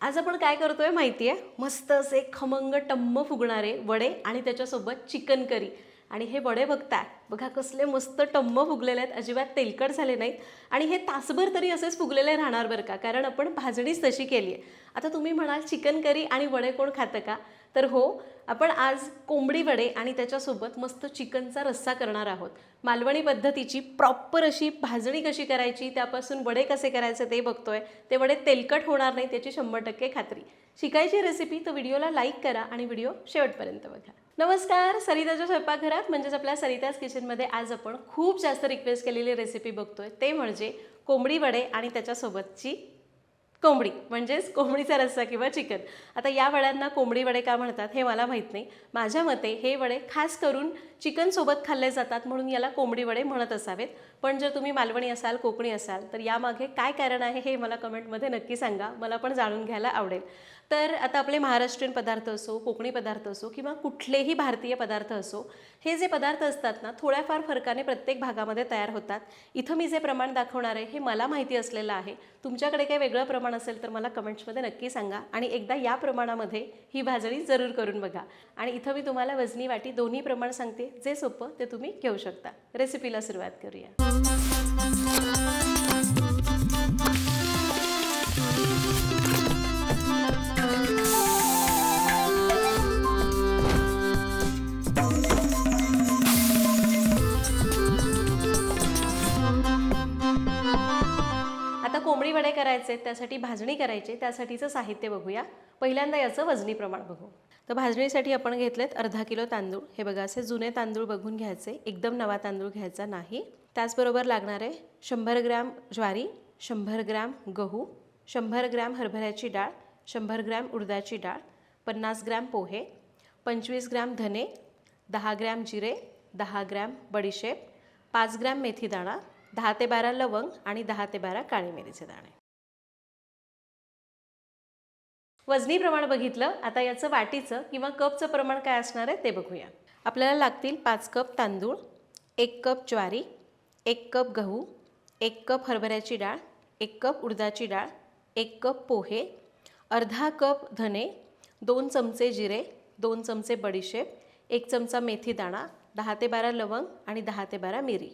आज आपण काय करतोय माहिती आहे मस्त असे खमंग टम्म फुगणारे वडे आणि त्याच्यासोबत चिकन करी. आणि हे वडे बघताय बघा कसले मस्त टम्म फुगलेले आहेत अजिबात तेलकट झाले नाहीत. आणि हे तासभर तरी असेच फुगलेले राहणार बरं का? कारण आपण भाजणीच तशी केली आहे आता तुम्ही म्हणाल चिकन करी आणि वडे कोण खातं का? तर हो आपण आज कोंबडी वडे आणि त्याच्यासोबत मस्त चिकनचा रस्सा करणार आहोत. मालवणी पद्धतीची प्रॉपर अशी भाजणी कशी करायची त्यापासून वडे कसे करायचे ते बघतोय. ते वडे तेलकट होणार नाही त्याची शंभर टक्के खात्री. शिकायची रेसिपी तर व्हिडिओला लाईक करा आणि व्हिडिओ शेवटपर्यंत बघा. नमस्कार सरिताच्या स्वयंपाकघरात म्हणजेच आपल्या सरिताज किचनमध्ये आज आपण खूप जास्त रिक्वेस्ट केलेली रेसिपी बघतोय. ते म्हणजे कोंबडी वडे आणि त्याच्यासोबतची कोंबडी म्हणजेच कोंबडीचा रस्सा किंवा चिकन. आता या वड्यांना कोंबडी वडे का म्हणतात हे मला माहीत नाही. माझ्या मते हे वडे खास करून चिकनसोबत खाल्ले जातात म्हणून याला कोंबडी वडे म्हणत असावेत. पण जर तुम्ही मालवणी असाल कोकणी असाल तर यामागे काय कारण आहे हे मला कमेंटमध्ये नक्की सांगा. मला पण जाणून घ्यायला आवडेल. तर आता आपले महाराष्ट्रीयन पदार्थ असो कोकणी पदार्थ असो किंवा कुठलेही भारतीय पदार्थ असो हे जे पदार्थ असतात ना थोड्याफार फरकाने प्रत्येक भागामध्ये तयार होतात. इथं मी जे प्रमाण दाखवणार आहे हे मला माहिती असलेलं आहे. तुमच्याकडे काही वेगळं प्रमाण असेल तर मला कमेंट्समध्ये नक्की सांगा आणि एकदा या प्रमाणामध्ये ही भाजणी जरूर करून बघा. आणि इथं मी तुम्हाला वजनी वाटी दोन्ही प्रमाण सांगते जे सोपं ते तुम्ही घेऊ शकता. रेसिपीला सुरुवात करूया. त्यासाठी भाजणी करायची त्यासाठीचं साहित्य बघूया. पहिल्यांदा याचं वजनी प्रमाण बघू. तर भाजणीसाठी आपण घेतलेत अर्धा किलो तांदूळ. हे बघा असे जुने तांदूळ बघून घ्यायचे. एकदम नवा तांदूळ घ्यायचा नाही. त्याचबरोबर लागणारे शंभर ग्रॅम ज्वारी शंभर ग्रॅम गहू शंभर ग्रॅम हरभऱ्याची डाळ शंभर ग्रॅम उडदाची डाळ पन्नास ग्रॅम पोहे पंचवीस ग्रॅम धने दहा ग्रॅम जिरे दहा ग्रॅम बडीशेप पाच ग्रॅम मेथी दाणा दहा ते बारा लवंग आणि दहा ते बारा काळी मिरीचे दाणे. वजनी प्रमाण बघितलं आता याचं वाटीचं किंवा कपचं प्रमाण काय असणार आहे ते बघूया. आपल्याला लागतील पाच कप तांदूळ एक कप ज्वारी एक कप गहू एक कप हरभऱ्याची डाळ एक कप उडदाची डाळ एक कप पोहे अर्धा कप धने दोन चमचे जिरे दोन चमचे बडीशेप एक चमचा मेथी दाणा दहा ते बारा लवंग आणि दहा ते बारा मिरी.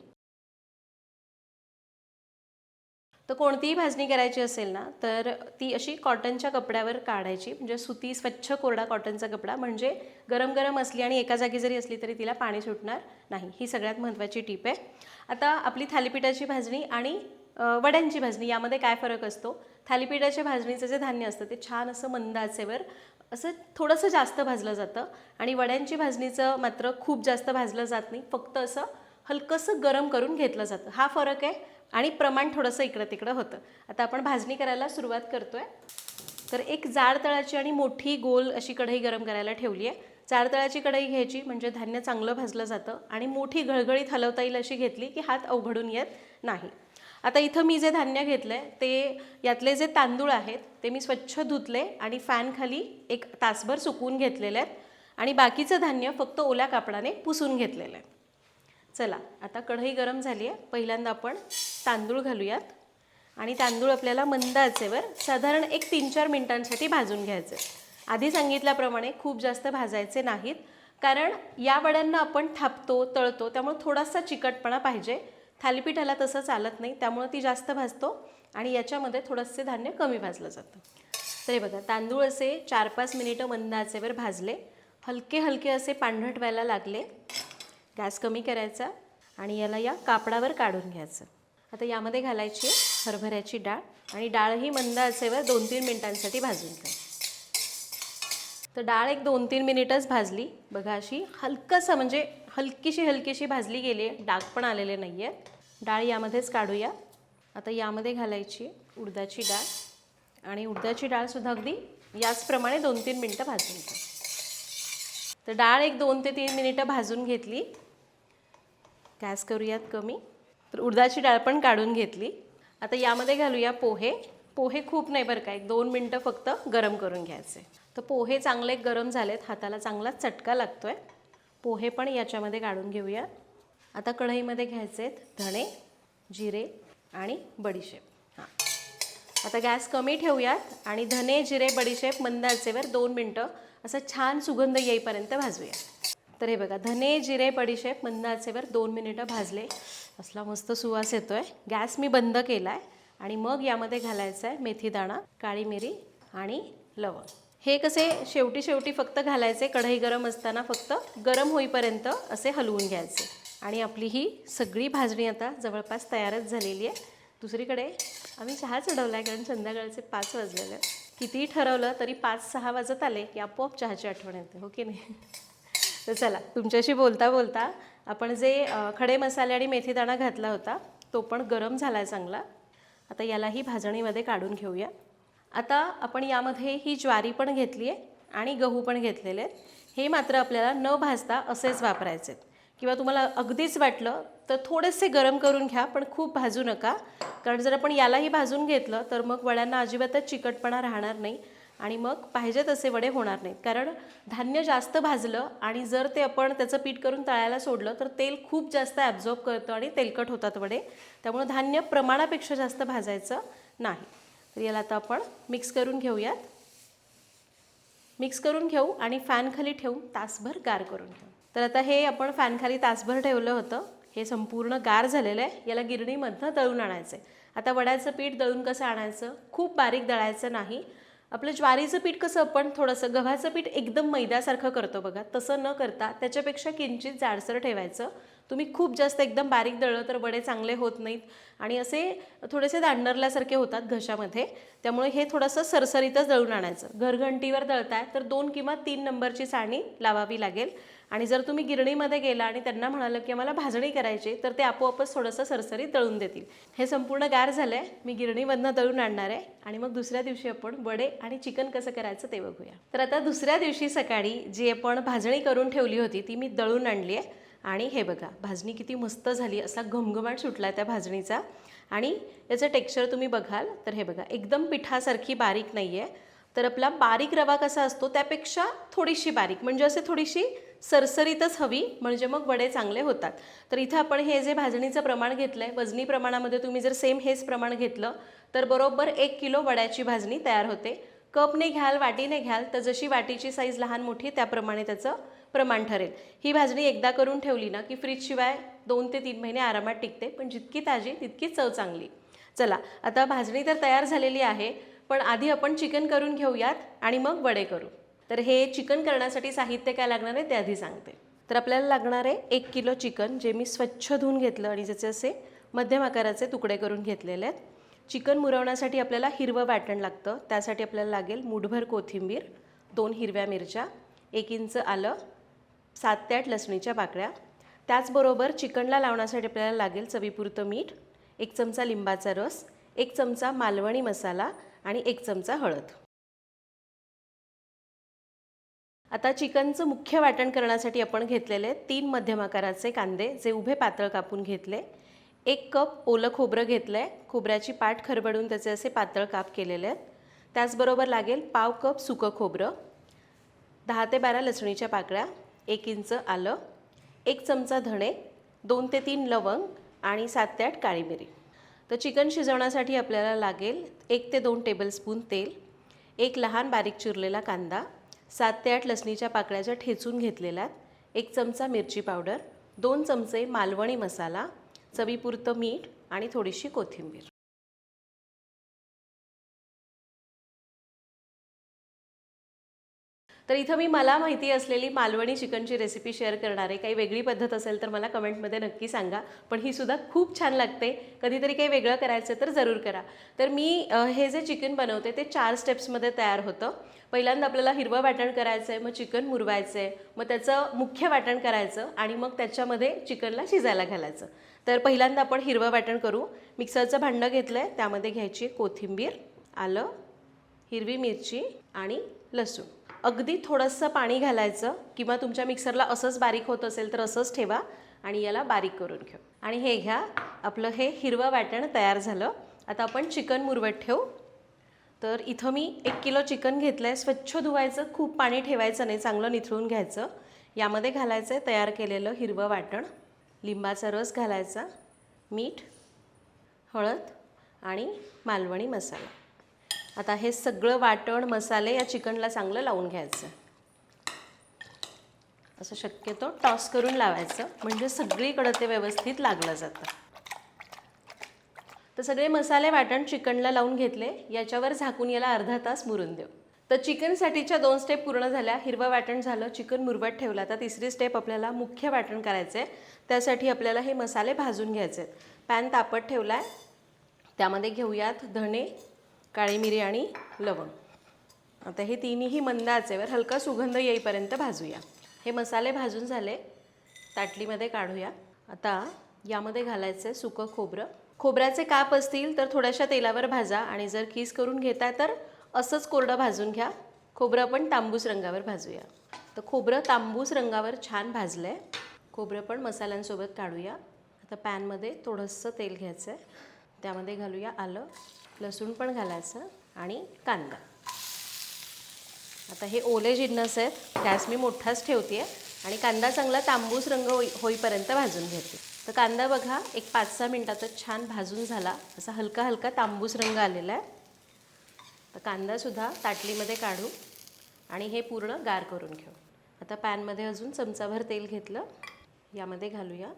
तर कोणतीही भाजणी करायची असेल ना तर ती अशी कॉटनच्या कपड्यावर काढायची. म्हणजे सुती स्वच्छ कोरडा कॉटनचा कपडा. म्हणजे गरम गरम असली आणि एका जागी जरी असली तरी तिला पाणी सुटणार नाही. ही सगळ्यात महत्त्वाची टीप आहे. आता आपली थालीपीठाची भाजणी आणि वड्यांची भाजणी यामध्ये काय फरक असतो? थालीपीठाच्या भाजणीचं जे धान्य असतं ते छान असं मंद आचेवर असं थोडंसं जास्त भाजलं जातं. आणि वड्यांची भाजणीचं मात्र खूप जास्त भाजलं जात नाही. फक्त असं हलकंसं गरम करून घेतलं जातं. हा फरक आहे. आणि प्रमाण थोडंसं इकडं तिकडं होतं. आता आपण भाजणी करायला सुरुवात करतोय. तर एक जाड तळाची आणि मोठी गोल अशी कढई गरम करायला ठेवली आहे जाड तळाची कढई घ्यायची म्हणजे धान्य चांगलं भाजलं जातं आणि मोठी घळघळीत हलवता येईल अशी घेतली की हात अवघडून येत नाही. आता इथं मी जे धान्य घेतलं आहे ते यातले जे तांदूळ आहेत ते मी स्वच्छ धुतले आणि फॅनखाली एक तासभर सुकवून घेतलेले आहेत. आणि बाकीचं धान्य फक्त ओल्या कापडाने पुसून घेतलेलं आहे. चला आता कढई गरम झाली आहे. पहिल्यांदा आपण तांदूळ घालूयात. आणि तांदूळ आपल्याला मंद आचेवर साधारण एक तीन चार मिनिटांसाठी भाजून घ्यायचे आधी सांगितल्याप्रमाणे खूप जास्त भाजायचे नाहीत. कारण या वड्यांना आपण थापतो तळतो त्यामुळे थोडासा चिकटपणा पाहिजे. थालीपीठाला तसं चालत नाही त्यामुळं ती जास्त भाजतो आणि याच्यामध्ये थोडंसे धान्य कमी भाजलं जातं. तरी बघा तांदूळ असे चार पाच मिनिटं मंद आचेवर भाजले. हलके हलके असे पांढरट व्हायला लागले. गॅस कमी करायचा आणि याला या कापडावर काढून घ्यायचं. आता यामध्ये घालायची हरभऱ्याची डाळ आणि डाळही मंद असेवर दोन तीन मिनिटांसाठी भाजून घ्या. तर डाळ एक दोन तीन मिनिटच भाजली. बघा अशी हलकंसं म्हणजे हलकीशी हलकीशी भाजली गेली आहे. डाग पण आलेले नाही आहेत डाळ यामध्येच काढूया. आता यामध्ये घालायची उडदाची डाळ आणि उडदाची डाळसुद्धा अगदी याचप्रमाणे दोन तीन मिनटं भाजून घ्या. तर डाळ एक दोन ते तीन मिनिटं भाजून घेतली. गॅस करूयात कमी. तर उडदाची डाळ पण काढून घेतली. आता यामध्ये घालूया पोहे. पोहे खूप नाही बरं का एक दोन मिनटं फक्त गरम करून घ्यायचे. तर पोहे चांगले गरम झालेत हाताला चांगलाच चटका लागतो आहे पोहे पण याच्यामध्ये काढून घेऊया. आता कढईमध्ये घ्यायचे आहेत धणे जिरे आणि बडीशेप. हां. आता गॅस कमी ठेवूयात आणि धने जिरे बडीशेप मंद आचेवर दोन मिनटं असं छान सुगंध येईपर्यंत भाजूया तर हे बघा धने जिरे बडीशेप मंद आचेवर दोन मिनिटं भाजले. असला मस्त सुवास येतो आहे गॅस मी बंद केला आहे आणि मग यामध्ये घालायचं आहे मेथीदाणा काळी मिरी आणि लवंग. हे कसे शेवटी शेवटी फक्त घालायचे कढई गरम असताना फक्त गरम होईपर्यंत असे हलवून घ्यायचे. आणि आपली ही सगळी भाजणी आता जवळपास तयारच झालेली आहे. दुसरीकडे आम्ही चहा चढवला आहे कारण संध्याकाळचे पाच वाजलेले कितीही ठरवलं तरी पाच सहा वाजत आले की आपोआप चहाची आठवण येते हो की नाही? तर चला तुमच्याशी बोलता बोलता आपण जे खडे मसाले आणि मेथीदाणा घातला होता तो पण गरम झाला आहे चांगला. आता यालाही भाजणीमध्ये काढून घेऊया. आता आपण यामध्ये ही ज्वारी पण घेतली आहे आणि गहू पण घेतलेले आहेत. हे मात्र आपल्याला न भाजता असेच वापरायचे आहेत. किंवा तुम्हाला अगदीच वाटलं तर थोडेसे गरम करून घ्या पण खूप भाजू नका. कारण जर आपण यालाही भाजून घेतलं तर मग वड्यांना अजिबातच चिकटपणा राहणार नाही. आणि मग पाहिजे तसे वडे होणार नाहीत. कारण धान्य जास्त भाजलं आणि जर ते आपण त्याचं पीठ करून तळायला सोडलं तर तेल खूप जास्त ॲब्झॉर्ब करतं आणि तेलकट होतात वडे. त्यामुळे धान्य प्रमाणापेक्षा जास्त भाजायचं नाही. तर याला आता आपण मिक्स करून घेऊयात. मिक्स करून घेऊ आणि फॅनखाली ठेवून तासभर गार करून घेऊ. तर आता हे आपण फॅनखाली तासभर ठेवलं होतं. हे संपूर्ण गार झालेलं आहे. याला गिरणीमधनं दळून आणायचं आहे आता वड्याचं पीठ दळून कसं आणायचं? खूप बारीक दळायचं नाही. आपलं ज्वारीचं पीठ कसं आपण थोडंसं गव्हाचं पीठ एकदम मैद्यासारखं करतो बघा. तसं न करता त्याच्यापेक्षा किंचित जाडसर ठेवायचं. तुम्ही खूप जास्त एकदम बारीक दळलं तर वडे चांगले होत नाहीत. आणि असे थोडेसे दांडरल्यासारखे होतात घशामध्ये. त्यामुळे हे थोडंसं सरसरीतच दळून आणायचं. घरघंटीवर दळताय तर दोन किंवा तीन नंबरची साणी लावावी लागेल. आणि जर तुम्ही गिरणीमध्ये गेला आणि त्यांना म्हणालं की आम्हाला भाजणी करायची तर ते आपोआपच थोडंसं सरसरीत दळून देतील. हे संपूर्ण गार झालं आहे मी गिरणीमधनं दळून आणणार आहे. आणि मग दुसऱ्या दिवशी आपण वडे आणि चिकन कसं करायचं ते बघूया. तर आता दुसऱ्या दिवशी सकाळी जी आपण भाजणी करून ठेवली होती ती मी दळून आणली आहे. आणि हे बघा भाजणी किती मस्त झाली असा घमघमाट सुटला आहे त्या भाजणीचा. आणि याचं टेक्स्चर तुम्ही बघाल तर हे बघा एकदम पिठासारखी बारीक नाही आहे तर आपला बारीक रवा कसा असतो त्यापेक्षा थोडीशी बारीक म्हणजे असे थोडीशी सरसरीतच हवी म्हणजे मग वडे चांगले होतात. तर इथं आपण हे जे भाजणीचं प्रमाण घेतलं आहे वजनी प्रमाणामध्ये तुम्ही जर सेम हेच प्रमाण घेतलं तर बरोबर एक किलो वड्याची भाजणी तयार होते. कपने घ्याल वाटीने घ्याल तर जशी वाटीची साईज लहान मोठी त्याप्रमाणे त्याचं प्रमाण ठरेल. ही भाजणी एकदा करून ठेवली ना की फ्रीजशिवाय दोन ते तीन महिने आरामात टिकते पण जितकी ताजी तितकी चव चांगली. चला आता भाजणी तर तयार झालेली आहे पण आधी आपण चिकन करून घेऊयात आणि मग वडे करू. तर हे चिकन करण्यासाठी साहित्य काय लागणार आहे ते आधी सांगते. तर आपल्याला लागणार आहे एक किलो चिकन जे मी स्वच्छ धुवून घेतलं आणि ज्याचे असे मध्यम आकाराचे तुकडे करून घेतलेले आहेत. चिकन मुरवण्यासाठी आपल्याला हिरवं वाटण लागतं. त्यासाठी आपल्याला लागेल मुठभर कोथिंबीर दोन हिरव्या मिरच्या एक इंच आलं सात ते आठ लसणीच्या पाकळ्या त्याचबरोबर चिकनला लावण्यासाठी आपल्याला लागेल चवीपुरतं मीठ एक चमचा लिंबाचा रस एक चमचा मालवणी मसाला आणि एक चमचा हळद. आता चिकनचं मुख्य वाटण करण्यासाठी आपण घेतलेले तीन मध्यम आकाराचे कांदे जे उभे पातळ कापून घेतले. एक कप ओलं खोबरं घेतलं आहे खोबऱ्याची पाठ खरबडून त्याचे असे पातळ काप केलेले आहेत. त्याचबरोबर लागेल पाव कप सुकं खोबरं दहा ते बारा लसणीच्या पाकळ्या एक इंच आलं एक चमचा धणे दोन ते तीन लवंग आणि सात ते आठ काळी मिरी. तर चिकन शिजवण्यासाठी आपल्याला लागेल एक ते दोन टेबलस्पून तेल एक लहान बारीक चिरलेला कांदा सात ते आठ लसणीच्या पाकळ्याच्या ठेचून घेतलेल्या एक चमचा मिरची पावडर दोन चमचे मालवणी मसाला चवीपुरतं मीठ आणि थोडीशी कोथिंबीर. तर इथं मी मला माहिती असलेली मालवणी चिकनची रेसिपी शेअर करणार आहे. काही वेगळी पद्धत असेल तर मला कमेंटमध्ये नक्की सांगा. पण ही सुद्धा खूप छान लागते. कधीतरी काही वेगळं करायचं तर जरूर करा. तर मी हे जे चिकन बनवते ते चार स्टेप्समध्ये तयार होतं. पहिल्यांदा आपल्याला हिरवं वाटण करायचं आहे मग चिकन मुरवायचं आहे मग त्याचं मुख्य वाटण करायचं आणि मग त्याच्यामध्ये चिकनला शिजायला घालायचं. तर पहिल्यांदा आपण हिरवं वाटण करू. मिक्सरचं भांडं घेतलं आहे त्यामध्ये घ्यायची कोथिंबीर आलं हिरवी मिरची आणि लसूण. अगदी थोडंसं पाणी घालायचं किंवा तुमच्या मिक्सरला असंच बारीक होत असेल तर असंच ठेवा आणि याला बारीक करून घेऊ. आणि हे घ्या आपलं हे हिरवं वाटण तयार झालं. आता आपण चिकन मुरवत ठेवू. तर इथं मी एक किलो चिकन घेतलं आहे स्वच्छ धुवायचं खूप पाणी ठेवायचं नाही चांगलं निथळून घ्यायचं. यामध्ये घालायचं आहे तयार केलेलं हिरवं वाटण. लिंबाचा रस घालायचा मीठ हळद आणि मालवणी मसाला. आता हे सगळं वाटण मसाले या चिकनला चांगलं लावून घ्यायचं. असं शक्यतो टॉस करून लावायचं. म्हणजे सगळीकडं ते व्यवस्थित लागलं जातं. तर सगळे मसाले वाटण चिकनला लावून घेतले. याच्यावर झाकून याला अर्धा तास मुरून देऊ. तर चिकनसाठीच्या दोन स्टेप पूर्ण झाल्या. हिरवं वाटण झालं. चिकन मुरबट ठेवलं. आता तिसरी स्टेप आपल्याला मुख्य वाटण करायचं आहे त्यासाठी आपल्याला हे मसाले भाजून घ्यायचे आहेत पॅन तापत ठेवला आहे त्यामध्ये घेऊयात धणे काळी मिरी आणि लवंग. आता हे तिन्ही मंद आचेवर हलका सुगंध येईपर्यंत भाजूया. हे मसाले भाजून झाले. ताटलीमध्ये काढूया. आता यामध्ये घालायचं आहे सुकं खोबरं. खोबऱ्याचे काप असतील तर थोड्याशा तेलावर भाजा आणि जर किस करून घेताय तर असंच कोरडं भाजून घ्या. खोबरं पण तांबूस रंगावर भाजूया. तर खोबरं तांबूस रंगावर छान भाजलं आहे खोबरं पण मसाल्यांसोबत काढूया. आता पॅनमध्ये थोडंसं तेल घ्यायचं आहे त्यामध्ये घालूया आलं. लसूण पण घालायचं आणि कांदा. आता हे ओले जिन्नस आहेत गॅस मी मोठाच ठेवते आणि कांदा चांगला तांबूस रंग होई होईपर्यंत भाजून घेते. तर कांदा बघा एक पाच सहा मिनटातच छान भाजून झाला. असा हलका हलका तांबूस रंग आलेला आहे. तर कांदासुद्धा ताटलीमध्ये काढू आणि हे पूर्ण गार करून घेऊ. आता पॅनमध्ये अजून चमचाभर तेल घेतलं. यामध्ये घालूया.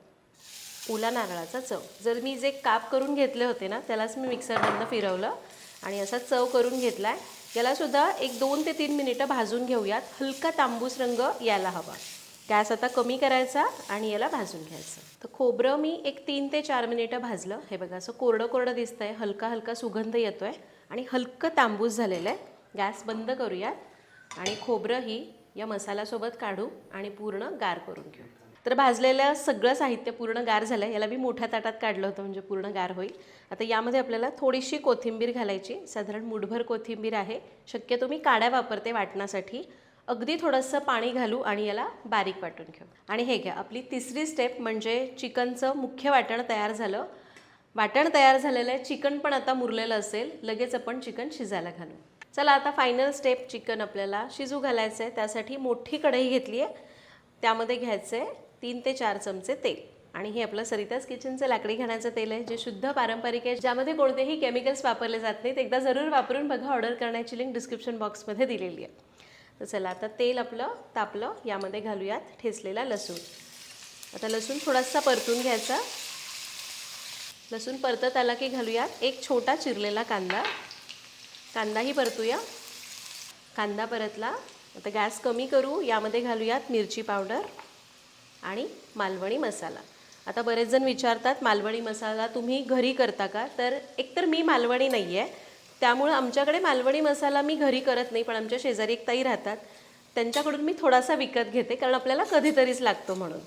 ओला नारळाचा चव. जर मी जे काप करून घेतले होते ना त्यालाच मी मिक्सरमधनं फिरवलं आणि असा चव करून घेतला आहे यालासुद्धा एक दोन ते तीन मिनिटं भाजून घेऊयात. हलका तांबूस रंग यायला हवा. गॅस आता कमी करायचा आणि याला भाजून घ्यायचं. तर खोबरं मी एक तीन ते चार मिनिटं भाजलं. हे बघा असं कोरडं कोरडं दिसतं आहे हलका हलका सुगंध येतो आहे आणि हलकं तांबूस झालेलं आहे. गॅस बंद करूयात आणि खोबरंही या मसाल्यासोबत काढू आणि पूर्ण गार करून घेऊ. तर भाजलेलं सगळं साहित्य पूर्ण गार झालं आहे याला मी मोठ्या ताटात काढलं होतं म्हणजे पूर्ण गार होईल. आता यामध्ये आपल्याला थोडीशी कोथिंबीर घालायची. साधारण मुठभर कोथिंबीर आहे. शक्यतो मी काड्या वापरते वाटण्यासाठी अगदी थोडंसं पाणी घालू आणि याला बारीक वाटून घेऊ. आणि हे घ्या. आपली तिसरी स्टेप म्हणजे चिकनचं मुख्य वाटण तयार झालं. वाटण तयार झालेलं आहे. चिकन पण आता मुरलेलं असेल. लगेच आपण चिकन शिजायला घालू. चला आता फायनल स्टेप चिकन आपल्याला शिजू घालायचं आहे त्यासाठी मोठी कढई घेतली आहे त्यामध्ये घ्यायचं आहे तीन ते चार चमचे तेल. आणि हे आपलं सरिताज किचनचं लाकडी घाण्याचं तेल आहे जे शुद्ध पारंपरिक आहे ज्यामध्ये कोणतेही केमिकल्स वापरले जात नाहीत. एकदा जरूर वापरून बघा ऑर्डर करण्याची लिंक डिस्क्रिप्शन बॉक्समध्ये दिलेली आहे. तर चला आता तेल आपलं तापलं यामध्ये घालूयात ठेचलेला लसूण. आता लसूण थोडासा परतून घ्यायचा. लसूण परतत आला की घालूयात एक छोटा चिरलेला कांदा. कांदाही परतूया. कांदा परतला. आता गॅस कमी करू यामध्ये घालूयात मिरची पावडर. आणि मालवणी मसाला. आता बरेच जण विचारतात मालवणी मसाला तुम्ही घरी करता का? तर एकतर मी मालवणी नाही आहे त्यामुळं आमच्याकडे मालवणी मसाला मी घरी करत नाही पण आमच्या शेजारी एक ताई राहतात. त्यांच्याकडून मी थोडासा विकत घेते कारण आपल्याला कधीतरीच लागतो म्हणून.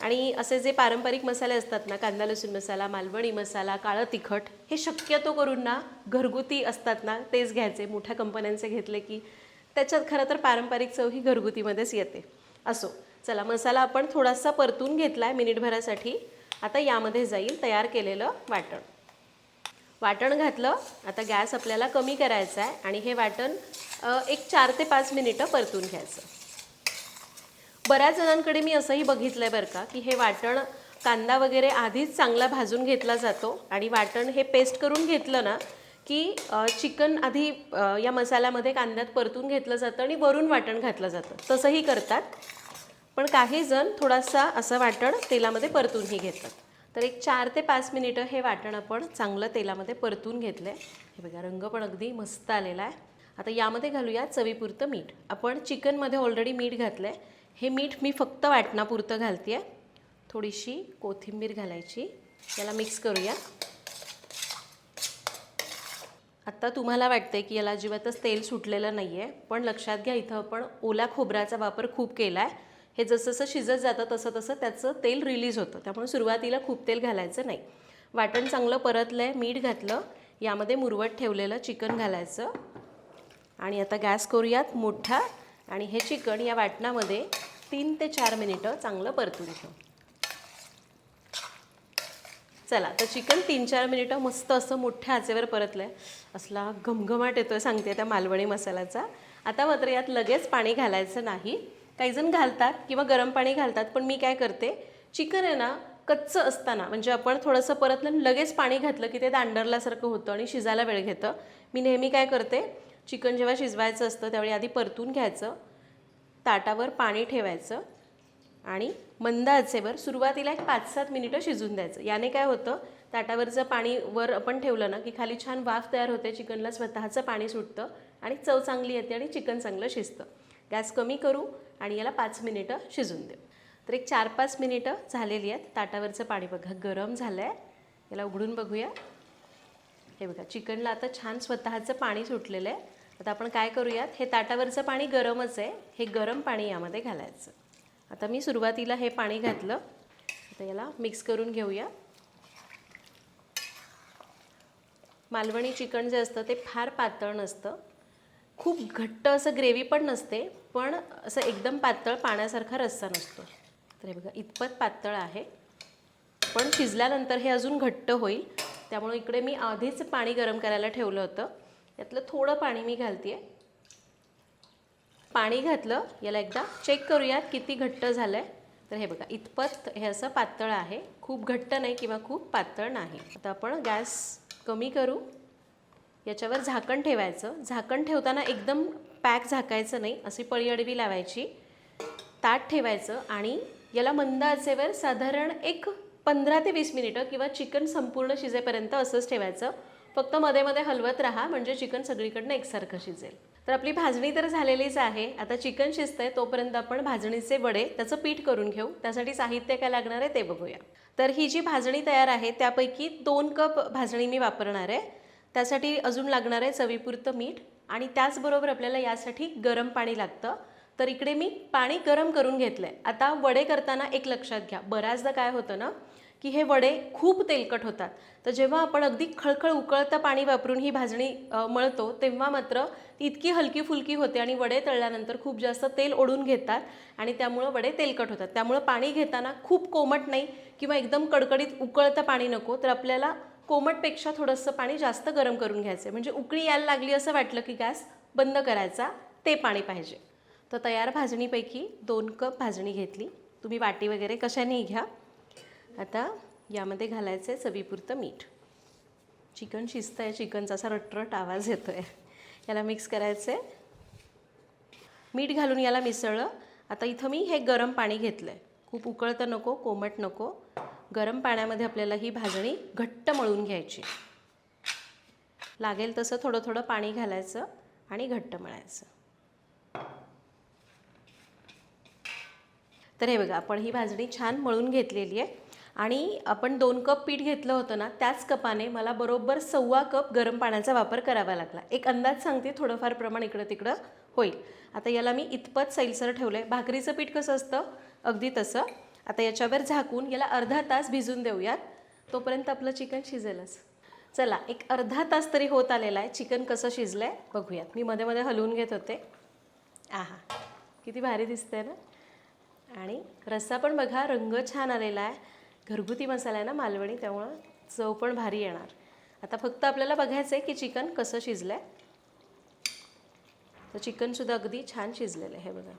आणि असे जे पारंपरिक मसाले असतात ना कांदा लसूण मसाला मालवणी मसाला काळं तिखट हे शक्यतो करून ना घरगुती असतात ना तेच घ्यायचे. मोठ्या कंपन्यांचे घेतले की त्याच्यात खरं तर पारंपरिक चव ही घरगुतीमध्येच येते. असो. चला मसाला आपण थोडासा परतून घेतला आहे मिनिटभरासाठी. आता यामध्ये जाईल तयार केलेलं वाटण. वाटण घातलं आता गॅस आपल्याला कमी करायचा आहे आणि हे वाटण एक चार ते पाच मिनिटं परतून घ्यायचं. बऱ्याच जणांकडे मी असंही बघितलं आहे बरं का की हे वाटण कांदा वगैरे आधीच चांगला भाजून घेतला जातो आणि वाटण हे पेस्ट करून घेतलं ना की चिकन आधी या मसाल्यामध्ये कांद्यात परतून घेतलं जातं आणि वरून वाटण घातलं जातं. तसंही करतात. पण काही जण थोडासा असं वाटण तेलामध्ये परतूनही घेतात. तर एक चार ते पाच मिनिटं हे वाटण आपण चांगलं तेलामध्ये परतून घेतलं आहे हे बघा रंग पण अगदी मस्त आलेला आहे. आता यामध्ये घालूया चवीपुरतं मीठ. आपण चिकनमध्ये ऑलरेडी मीठ घातलं आहे हे मीठ मी फक्त वाटणापुरतं घालते आहे थोडीशी कोथिंबीर घालायची. याला मिक्स करूया. आत्ता तुम्हाला वाटते की याला अजिबातच तेल सुटलेलं नाही आहे पण लक्षात घ्या इथं आपण ओला खोबऱ्याचा वापर खूप केला आहे हे जसं जसं शिजत जातं तसं तसं त्याचं तेल रिलीज होतं. त्यामुळे सुरुवातीला खूप तेल घालायचं नाही. वाटण चांगलं परतलं आहे मीठ घातलं. यामध्ये मुरवट ठेवलेलं चिकन घालायचं. आणि आता गॅस करूयात मोठा. आणि हे चिकन या वाटणामध्ये तीन ते चार मिनिटं चांगलं परतून घेऊ. चला तर चिकन तीन चार मिनिटं मस्त असं मोठ्या आचेवर परतलं आहे असला घमघमाट येतोय सांगते त्या मालवणी मसाल्याचा. आता मात्र यात लगेच पाणी घालायचं नाही. काही जण घालतात किंवा गरम पाणी घालतात पण मी काय करते चिकन आहे ना कच्चं असताना म्हणजे आपण थोडंसं परतलं लगेच पाणी घातलं की ते दांडरल्यासारखं होतं आणि शिजायला वेळ घेतं. मी नेहमी काय करते चिकन जेव्हा शिजवायचं असतं त्यावेळी आधी परतून घ्यायचं ताटावर पाणी ठेवायचं आणि मंद आचेवर सुरुवातीला एक पाच सात मिनिटं शिजून द्यायचं. याने काय होतं ताटावरचं पाणी वर आपण ठेवलं ना की खाली छान वाफ तयार होते चिकनला स्वतःचं पाणी सुटतं आणि चव चांगली येते आणि चिकन चांगलं शिजतं. गॅस कमी करू आणि याला पाच मिनिटं शिजून देऊ. तर एक चार पाच मिनिटं झालेली आहेत. ताटावरचं पाणी बघा गरम झालं आहे याला उघडून बघूया. हे बघा चिकनला आता छान स्वतःचं पाणी सुटलेलं आहे. आता आपण काय करूयात? हे ताटावरचं पाणी गरमच आहे. हे गरम पाणी यामध्ये घालायचं. आता मी सुरुवातीला हे पाणी घातलं. आता याला मिक्स करून घेऊया. मालवणी चिकन जे असतं ते फार पातळ नसतं. खूप घट्ट असं ग्रेव्ही पण नसते पण असं एकदम पातळ पाण्यासारखा रस्सा नसतो. तर हे बघा इतपत पातळ आहे. पण शिजल्यानंतर हे अजून घट्ट होईल. त्यामुळे इकडे मी आधीच पाणी गरम करायला ठेवलं होतं. यातलं थोडं पाणी मी घालते पाणी घातलं याला एकदा चेक करूयात किती घट्ट झालं आहे तर हे बघा इतपत हे असं पातळ आहे. खूप घट्ट नाही किंवा खूप पातळ नाही. आता आपण गॅस कमी करू. याच्यावर झाकण ठेवायचं. झाकण ठेवताना एकदम पॅक झाकायचं नाही अशी पळी अडवी लावायची. ताट ठेवायचं आणि याला मंद आचेवर साधारण एक पंधरा ते वीस मिनिटं किंवा चिकन संपूर्ण शिजेपर्यंत असंच ठेवायचं. फक्त मध्ये मध्ये हलवत राहा म्हणजे चिकन सगळीकडनं एकसारखं शिजेल. तर आपली भाजणी तर झालेलीच आहे. आता चिकन शिजतंय तोपर्यंत आपण भाजणीचे वडे त्याचं पीठ करून घेऊ. त्यासाठी साहित्य काय लागणार आहे ते बघूया. तर ही जी भाजणी तयार आहे त्यापैकी दोन कप भाजणी मी वापरणार आहे. त्यासाठी अजून लागणार आहे चवीपुरतं मीठ आणि त्याचबरोबर आपल्याला यासाठी गरम पाणी लागतं. तर इकडे मी पाणी गरम करून घेतलं आहे आता वडे करताना एक लक्षात घ्या. बऱ्याचदा काय होतं ना की हे वडे खूप तेलकट होतात. तर जेव्हा आपण अगदी खळखळ उकळतं पाणी वापरून ही भाजणी मळतो तेव्हा मात्र ती इतकी हलकी फुलकी होते आणि वडे तळल्यानंतर खूप जास्त तेल ओढून घेतात आणि त्यामुळं वडे तेलकट होतात. त्यामुळं पाणी घेताना खूप कोमट नाही किंवा एकदम कडकडीत उकळतं पाणी नको तर आपल्याला कोमटपेक्षा थोडंसं पाणी जास्त गरम करून घ्यायचं. म्हणजे उकळी यायला लागली असं वाटलं की गॅस बंद करायचा ते पाणी पाहिजे. तर तयार भाजणीपैकी दोन कप भाजणी घेतली. तुम्ही वाटी वगैरे कशानेही घ्या. आता यामध्ये घालायचं आहे चवीपुरतं मीठ. चिकन शिजतं आहे चिकनचा असा रटरट आवाज येतो आहे याला मिक्स करायचं आहे मीठ घालून याला मिसळलं. आता इथं मी हे गरम पाणी घेतलं आहे खूप उकळतं नको कोमट नको. गरम पाण्यामध्ये आपल्याला ही भाजणी घट्ट मळून घ्यायची. लागेल तसं थोडं थोडं पाणी घालायचं आणि घट्ट मळायचं. तर हे बघा आपण ही भाजणी छान मळून घेतलेली आहे. आणि आपण दोन कप पीठ घेतलं होतं ना त्याच कपाने मला बरोबर सव्वा कप गरम पाण्याचा वापर करावा लागला. एक अंदाज सांगते थोडंफार प्रमाण इकडं तिकडं होईल. आता याला मी इतपत सैलसर ठेवलं आहे भाकरीचं पीठ कसं असतं? अगदी तसं. आता याच्यावर झाकून याला अर्धा तास भिजून देऊयात. तोपर्यंत आपलं चिकन शिजेलच. चला एक अर्धा तास तरी होत आलेला आहे. चिकन कसं शिजलं आहे बघूयात. मी मध्ये मध्ये हलवून घेत होते. आहा किती भारी दिसते ना? आणि रस्सा पण बघा रंग छान आलेला आहे. घरगुती मसाला आहे ना मालवणी त्यामुळं चव पण भारी येणार. आता फक्त आपल्याला बघायचं आहे की चिकन कसं शिजलं आहे तर चिकनसुद्धा अगदी छान शिजलेलं आहे हे बघा.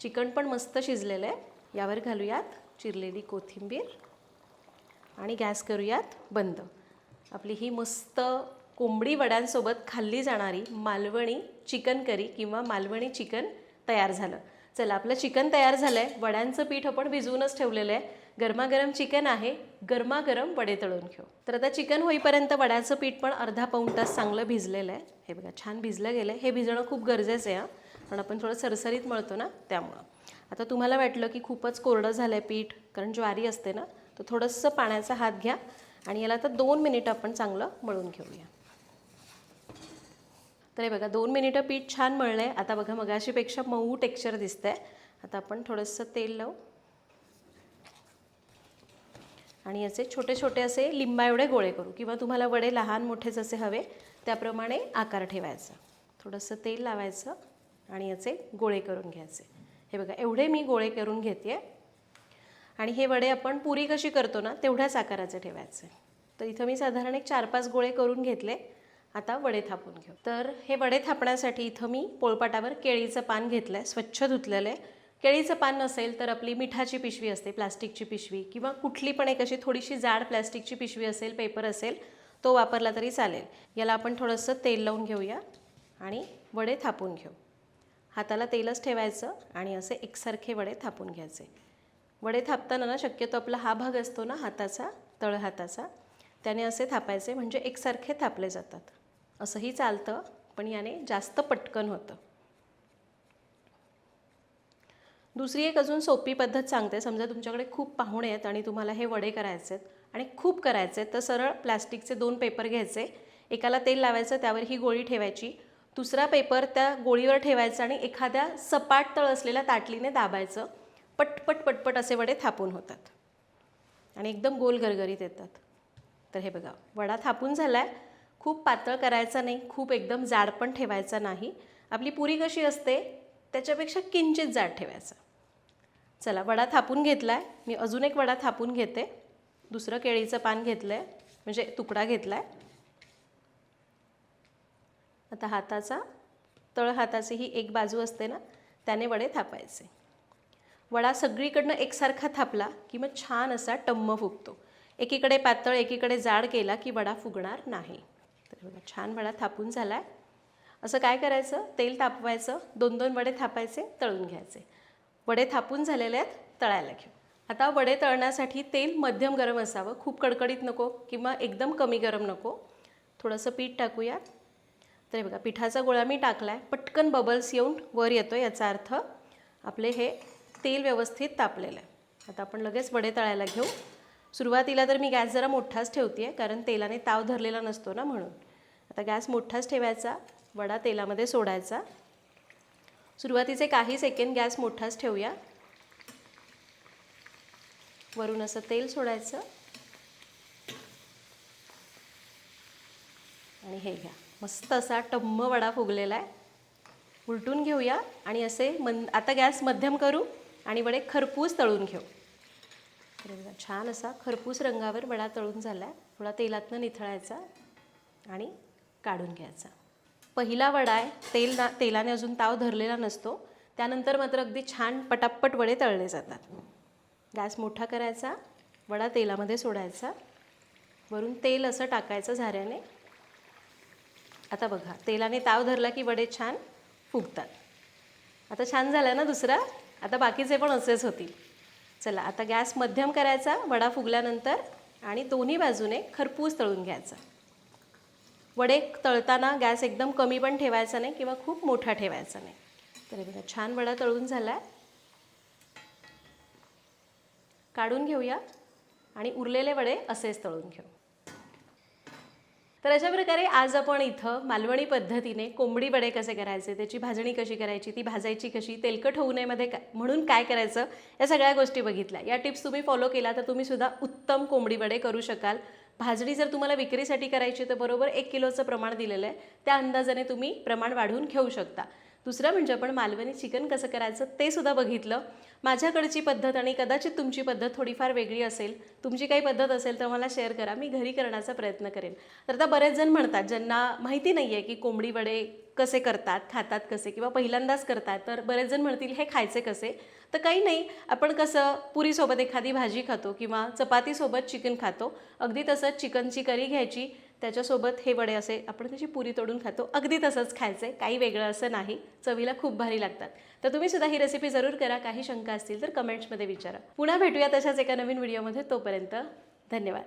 चिकन पण मस्त शिजलेलं आहे. यावर घालूयात चिरलेली कोथिंबीर आणि गॅस करूयात बंद. आपली ही मस्त कोंबडी वड्यांसोबत खाल्ली जाणारी मालवणी चिकन करी किंवा मालवणी चिकन तयार झालं. चला आपलं चिकन तयार झालं आहे वड्यांचं पीठ आपण भिजवूनच ठेवलेलं आहे. गरमागरम चिकन आहे. गरमागरम वडे तळून घेऊ. तर आता चिकन होईपर्यंत वड्याचं पीठ पण अर्धा पाऊण तास चांगलं भिजलेलं आहे. हे बघा छान भिजलं गेलं आहे हे भिजणं खूप गरजेचं आहे हां. पण आपण थोडं सरसरीत मळतो ना त्यामुळं. आता तुम्हाला वाटलं की खूपच कोरडं झालं आहे पीठ कारण ज्वारी असते ना तर थोडंसं पाण्याचा हात घ्या आणि याला आता दोन मिनिटं आपण चांगलं मळून घेऊया. तर हे बघा दोन मिनिटं पीठ छान मळलं आहे आता बघा मगाशीपेक्षा मऊ टेक्स्चर दिसतंय. आता आपण थोडंसं तेल लावू. आणि याचे छोटे छोटे असे लिंबा एवढे गोळे करू किंवा तुम्हाला वडे लहान मोठे जसे हवे त्याप्रमाणे आकार ठेवायचा. थोडंसं तेल लावायचं आणि याचे गोळे करून घ्यायचे. हे बघा एवढे मी गोळे करून घेते. आणि हे वडे आपण पुरी कशी करतो ना तेवढ्याच आकाराचे ठेवायचे. तर इथं मी साधारण एक चार पाच गोळे करून घेतले. आता वडे थापून घेऊ. तर हे वडे थापण्यासाठी इथं मी पोळपाटावर केळीचं पान घेतलं आहे स्वच्छ धुतलेलं आहे. केळीचं पान नसेल तर आपली मिठाची पिशवी असते प्लास्टिकची पिशवी किंवा कुठली पण एक अशी थोडीशी जाड प्लास्टिकची पिशवी असेल पेपर असेल तो वापरला तरी चालेल. याला आपण थोडंसं तेल लावून घेऊया आणि वडे थापून घेऊ. हाताला तेलच ठेवायचं आणि असे एकसारखे वडे थापून घ्यायचे. वडे थापताना ना शक्यतो आपला हा भाग असतो ना हाताचा तळ हाताचा त्याने असे थापायचे म्हणजे एकसारखे थापले जातात. असंही चालतं पण याने जास्त पटकन होतं. दुसरी एक अजून सोपी पद्धत सांगते. समजा तुमच्याकडे खूप पाहुणे आहेत आणि तुम्हाला हे वडे करायचे आहेत आणि खूप करायचे आहेत तर सरळ प्लॅस्टिकचे दोन पेपर घ्यायचे. एकाला तेल लावायचं त्यावर ही गोळी ठेवायची. दुसरा पेपर त्या गोळीवर ठेवायचा आणि एखाद्या सपाट तळ असलेल्या ताटलीने दाबायचं. पटपट पटपट असे वडे थापून होतात. आणि एकदम गोल गरगरीत येतात. तर हे बघा वडा थापून झाला आहे खूप पातळ करायचा नाही खूप एकदम जाड पण ठेवायचा नाही. आपली पुरी कशी असते? त्याच्यापेक्षा किंचित जाड ठेवायचा. चला वडा थापून घेतला आहे मी अजून एक वडा थापून घेते. दुसरं केळीचं पान घेतलं आहे म्हणजे तुकडा घेतला आहे आता हाताचा तळ हाताची ही एक बाजू असते ना त्याने वडे थापायचे. वडा सगळीकडनं एकसारखा थापला की मग छान असा टम्म फुगतो. एकीकडे पातळ एकीकडे जाड केला की वडा फुगणार नाही. तर बघा छान वडा थापून झाला आहे असं काय करायचं? तेल तापवायचं. दोन दोन वडे थापायचे तळून घ्यायचे. वडे थापून झालेले आहेत तळायला घेऊ. आता वडे तळण्यासाठी तेल मध्यम गरम असावं. खूप कडकडीत नको किंवा एकदम कमी गरम नको. थोडंसं पीठ टाकूयात. तर हे बघा पिठाचा गोळा मी टाकला आहे पटकन बबल्स येऊन वर येतो याचा अर्थ आपले हे तेल व्यवस्थित तापलेलं आहे. आता आपण लगेच वडे तळायला घेऊ. सुरुवातीला तर मी गॅस जरा मोठाच ठेवते आहे कारण तेलाने ताव धरलेला नसतो ना म्हणून. आता गॅस मोठाच ठेवायचा वडा तेलामध्ये सोडायचा. सुरुवातीचे काही सेकंड गॅस मोठाच ठेवूया. वरून असं तेल सोडायचं. आणि हे घ्या. मस्त असा टम्म वडा फुगलेला आहे. उलटून घेऊया आणि असे मन आता गॅस मध्यम करू आणि वडे खरपूस तळून घेऊ. छान असा खरपूस रंगावर वडा तळून झाला आहे थोडा तेलातनं निथळायचा आणि काढून घ्यायचा. पहिला वडा आहे तेल ना तेलाने अजून ताव धरलेला नसतो. त्यानंतर मात्र अगदी छान पटापट वडे तळले जातात. गॅस मोठा करायचा वडा तेलामध्ये सोडायचा. वरून तेल असं टाकायचं झाऱ्याने. आता बघा तेलाने ताव धरला की वडे छान फुगतात. आता छान झालं ना दुसरा? आता बाकीचे पण असेच होतील. चला आता गॅस मध्यम करायचा वडा फुगल्यानंतर आणि दोन्ही बाजूने खरपूस तळून घ्यायचा. वडे तळताना गॅस एकदम कमी पण ठेवायचा नाही किंवा खूप मोठा ठेवायचा नाही. तर बघा छान वडा तळून झाला. आहे काढून घेऊया आणि उरलेले वडे असेच तळून घेऊ. तर अशा प्रकारे आज आपण इथं मालवणी पद्धतीने कोंबडी वडे कसे करायचे त्याची भाजणी कशी करायची ती भाजायची कशी तेलकट होऊ नयेमध्ये का म्हणून काय करायचं या सगळ्या गोष्टी बघितल्या. या टिप्स तुम्ही फॉलो केला तर तुम्ही सुद्धा उत्तम कोंबडी वडे करू शकाल. भाजणी जर तुम्हाला विक्रीसाठी करायची तर बरोबर एक किलोचं प्रमाण दिलेलं आहे. त्या अंदाजाने तुम्ही प्रमाण वाढवून घेऊ शकता. दुसरं म्हणजे आपण मालवणी चिकन कसं करायचं ते सुद्धा बघितलं. माझ्याकडची पद्धत आणि कदाचित तुमची पद्धत थोडीफार वेगळी असेल तुमची काही पद्धत असेल तर मला शेअर करा मी घरी करण्याचा प्रयत्न करेन. तर आता बरेच जण म्हणतात ज्यांना माहिती नाही आहे की कोंबडी वडे कसे करतात खातात कसे किंवा पहिल्यांदाच करतात तर बरेच जण म्हणतील हे खायचे कसे? तर काही नाही आपण कसं पुरीसोबत एखादी भाजी खातो किंवा चपातीसोबत चिकन खातो अगदी तसंच चिकनची करी घ्यायची त्याच्यासोबत हे वडे असे आपण त्याची पुरी तोडून खातो. अगदी तसंच खायचं आहे काही वेगळं असं नाही. चवीला खूप भारी लागतात. तर तुम्ही सुद्धा ही रेसिपी जरूर करा. काही शंका असतील तर कमेंट्समध्ये विचारा. पुन्हा भेटूया तशाच एका नवीन व्हिडिओमध्ये तोपर्यंत धन्यवाद.